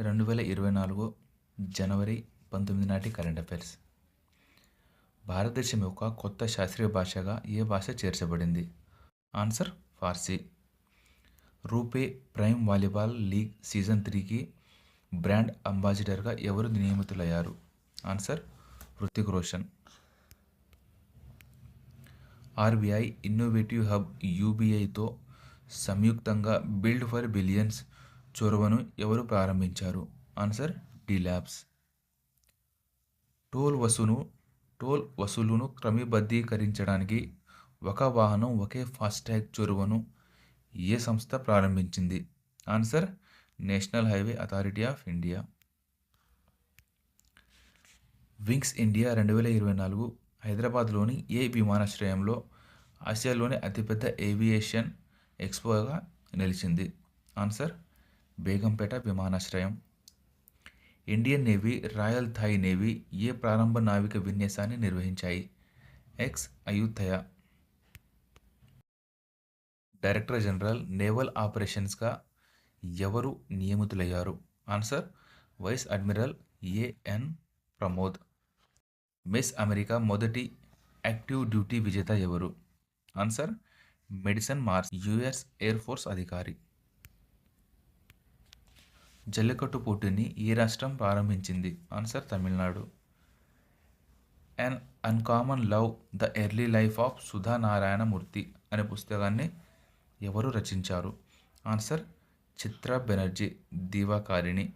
రెండు వేల ఇరవై నాలుగు జనవరి పంతొమ్మిది నాటి కరెంట్ అఫైర్స్ భారతదేశం యొక్క కొత్త శాస్త్రీయ భాషగా ఏ భాష చేర్చబడింది? Answer Farsi RuPay prime volleyball league season త్రీకి బ్రాండ్ అంబాసిడర్గా ఎవరు నియమితులయ్యారు? Answer Hrithik Roshan. RBI innovative hub యూబీఐతో సంయుక్తంగా బిల్డ్ ఫర్ బిలియన్స్ చొరవను ఎవరు ప్రారంభించారు? Answer D labs. టోల్ వసూను టోల్ వసూలును క్రమబద్ధీకరించడానికి ఒక వాహనం ఒకే ఫాస్టాగ్ చొరవను ఏ సంస్థ ప్రారంభించింది? Answer national highway authority of India. Wings India రెండు వేల ఇరవై నాలుగు హైదరాబాద్లోని ఏ విమానాశ్రయంలో ఆసియాలోని అతిపెద్ద ఏవియేషన్ ఎక్స్పోగా నిలిచింది? ఆన్సర్ బేగంపేట విమానాశ్రయం. Indian navy royal Thai navy ఏ ప్రారంభ నావిక విన్యాసాన్ని నిర్వహించాయి? Ex Ayutthaya director general naval ఆపరేషన్స్గా ఎవరు నియమితులయ్యారు? Answer vice admiral AN Pramod. Miss America మొదటి యాక్టివ్ డ్యూటీ విజేత ఎవరు? Answer Madison Marsh US air force అధికారి. జల్లికట్టు పోటీని ఏ రాష్ట్రం ప్రారంభించింది. Answer Tamil Nadu. And uncommon love the early life of Sudha Narayana Murthy అనే పుస్తకాన్ని ఎవరు రచించారు? ఆన్సర్ చిత్ర బెనర్జీ దివాకారిణి.